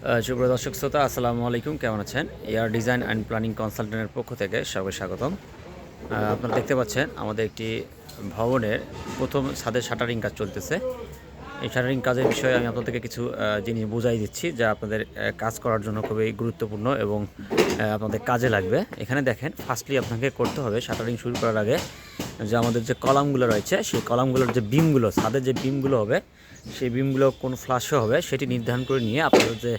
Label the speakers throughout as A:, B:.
A: সুপ্রিয় দর্শক শ্রোতা, আসসালামু আলাইকুম। কেমন আছেন? এয়ার ডিজাইন অ্যান্ড প্ল্যানিং কনসালটেন্টের পক্ষ থেকে সবাই স্বাগতম। আপনারা দেখতে পাচ্ছেন, আমাদের একটি ভবনের প্রথম ছাদের শাটারিং কাজ চলতেছে। এই শাটারিং কাজের বিষয়ে আমি আপনাদেরকে কিছু জিনিস বুঝাই দিচ্ছি যা আপনাদের কাজ করার জন্য খুবই গুরুত্বপূর্ণ এবং আপনাদের কাজে লাগবে। এখানে দেখেন ফার্স্টলি আপনাকে করতে হবে শাটারিং শুরু করার আগে যে আমাদের যে কলামগুলো রয়েছে, সেই কলামগুলোর যে বিমগুলো, ছাদের যে বিমগুলো হবে, সেই বিমগুলো কোন ফ্লাশে হবে, সেটি নির্ধারণ করে নিয়ে আপনাদের যে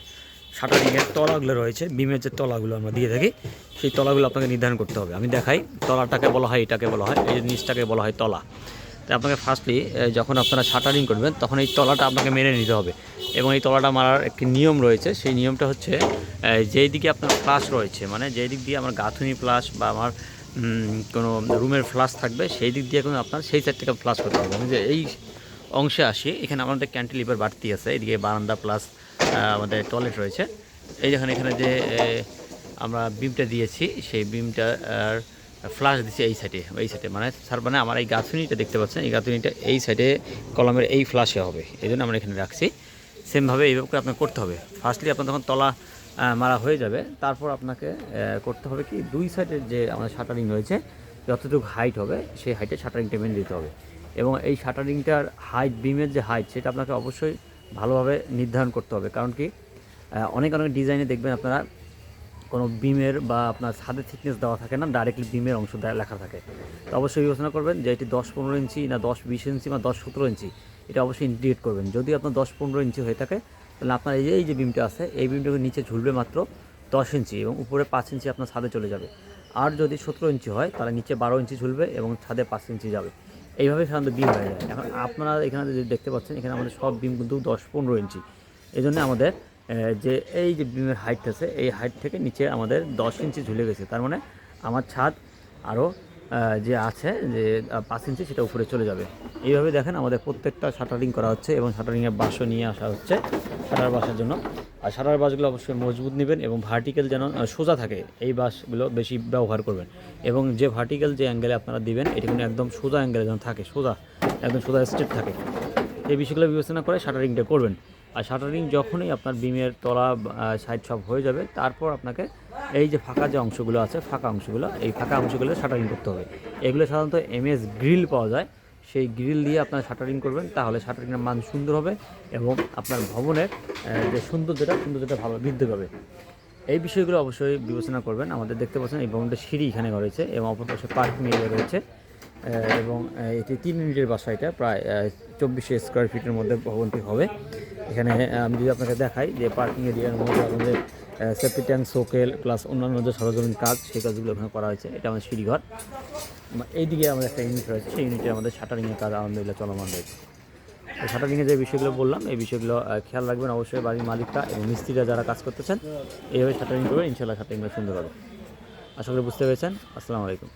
A: শাটারিংয়ের তলাগুলো রয়েছে, বিমের যে তলাগুলো আমরা দিয়ে থাকি, সেই তলাগুলো আপনাকে নির্ধারণ করতে হবে। আমি দেখাই, তলাটাকে বলা হয়, এটাকে বলা হয়, এই নিচটাকে বলা হয় তলা। তো আপনাকে ফার্স্টলি যখন আপনারা শাটারিং করবেন, তখন এই তলাটা আপনাকে মেনে নিতে হবে। এবং এই তলাটা মারার একটি নিয়ম রয়েছে, সেই নিয়মটা হচ্ছে যেই দিকে আপনার ফ্লাশ রয়েছে মানে যেই দিক দিয়ে আমার গাঁথুনি ফ্লাশ বা আমার কোনো রুমের ফ্লাশ থাকবে, সেই দিক দিয়ে কোনো আপনার সেই সাইড থেকে ফ্লাশ করতে হবে। যে এই অংশে আসি, এখানে আমাদের ক্যান্টিলিভার বাড়তি আছে, এদিকে বারান্দা প্লাস আমাদের টয়লেট রয়েছে। এই যেখানে এখানে যে আমরা বিমটা দিয়েছি, সেই বিমটা আর ফ্লাশ দিচ্ছে এই সাইডে এই সাইডে মানে স্যার মানে আমার এই গাঁথুনিটা দেখতে পাচ্ছেন, এই গাঁথুনিটা এই সাইডে কলমের এই ফ্লাশে হবে। এই জন্য আমরা এখানে রাখছি। সেমভাবে এইভাবে করে আপনাকে করতে হবে। ফার্স্টলি আপনার তখন তলা মারা হয়ে যাবে। তারপর আপনাকে করতে হবে কি, দুই সাইডের যে আমাদের শাটারিং রয়েছে, যতটুকু হাইট হবে, সেই হাইটে শাটারিংটা মেনে দিতে হবে। এবং এই শাটারিংটার হাইট বিমের যে হাইট সেটা আপনাকে অবশ্যই ভালোভাবে নির্ধারণ করতে হবে। কারণ কি অনেক অনেক ডিজাইনে দেখবেন আপনারা, কোনো বিমের বা আপনার ছাদের থিকনেস দেওয়া থাকে না ডাইরেক্টলি বিমের অংশ লেখা থাকে। তো অবশ্যই বিবেচনা করবেন যে এটি দশ পনেরো ইঞ্চি না দশ বিশ ইঞ্চি বা দশ সতেরো ইঞ্চি, এটা অবশ্যই ইন্ডিকেট করবেন। যদি আপনার দশ পনেরো ইঞ্চি হয়ে থাকে তাহলে আপনার এই যে এই যে বিমটা আছে, এই বিমটাকে নিচে ঝুলবে মাত্র দশ ইঞ্চি এবং উপরে পাঁচ ইঞ্চি আপনার ছাদে চলে যাবে। আর যদি সতেরো ইঞ্চি হয়, তাহলে নিচে বারো ইঞ্চি ঝুলবে এবং ছাদে পাঁচ ইঞ্চি যাবে। এইভাবে সাধারণত বিম হয়ে যায়। এখন আপনারা এখানে যদি দেখতে পাচ্ছেন, এখানে আমাদের সব বিম কিন্তু দশ পনেরো ইঞ্চি। এই জন্য আমাদের যে, এই যে বিমের হাইট আছে, এই হাইট থেকে নিচে আমাদের দশ ইঞ্চি ঝুলে গেছে। তার মানে আমার ছাদ আরও যে আছে, যে পাঁচ ইঞ্চি, সেটা উপরে চলে যাবে। এইভাবে দেখেন আমাদের প্রত্যেকটা শাটারিং করা হচ্ছে এবং শাটারিংয়ের বাঁশও নিয়ে আসা হচ্ছে। শাটার বাঁশের জন্য। আর শাটার বাসগুলো অবশ্যই মজবুত নেবেন এবং ভার্টিক্যাল যেন সোজা থাকে, এই বাঁশগুলো বেশি ব্যবহার করবেন। এবং যে ভার্টিক্যাল যে অ্যাঙ্গেলে আপনারা দিবেন, এটি কিন্তু একদম সোজা অ্যাঙ্গেলে যেন থাকে, সোজা, একদম সোজা স্ট্রেট থাকে। এই বিষয়গুলো বিবেচনা করে শাটারিংটা করবেন। আর শাটারিং যখনই আপনার বিমের তলা সাইড সব হয়ে যাবে, তারপর আপনাকে এই যে ফাঁকা যে অংশগুলো আছে, ফাঁকা অংশগুলো, এই ফাঁকা অংশগুলো শাটারিং করতে হবে। এগুলো সাধারণত এমএস গ্রিল পাওয়া যায়। সেই গ্রিল দিয়ে আপনারা শাটারিং করবেন, তাহলে শাটারিংয়ের মান সুন্দর হবে এবং আপনার ভবনের যে সৌন্দর্যটা সৌন্দর্যটা ভালো বৃদ্ধি পাবে। এই বিষয়গুলো অবশ্যই বিবেচনা করবেন। আমাদের দেখতে পাচ্ছেন এই ভবনটা সিঁড়ি এখানে রয়েছে এবং অপর পাশে পার্কিং এরিয়া রয়েছে। এবং এটি তিন ইউনিটের বাসা এটা, প্রায় চব্বিশে স্কোয়ার ফিটের মধ্যে ভবনটি হবে। এখানে আমি যদি আপনাকে দেখাই যে পার্কিং এরিয়ার মধ্যে আমাদের সেফটি ট্যাঙ্ক সোকেল প্লাস অন্যান্য যে সরজমিন কাজ, সেই কাজগুলো এখানে করা হয়েছে। এটা আমাদের সিঁড়িঘর। এইদিকে আমাদের একটা ইউনিট রয়েছে। সেই ইউনিটে আমাদের শাটারিংয়ের কাজ আলহামদুলিল্লাহ চলমান রয়েছে। তো শাটারিংয়ের যে বিষয়গুলো বললাম, এই বিষয়গুলো খেয়াল রাখবেন অবশ্যই বাড়ির মালিকরা এবং মিস্ত্রিরা যারা কাজ করতেছেন, এইভাবে শাটারিং করবেন ইনশাল্লাহ শাটারিংগুলো সুন্দর হবে। আশা করি বুঝতে পেরেছেন। আসসালামু আলাইকুম।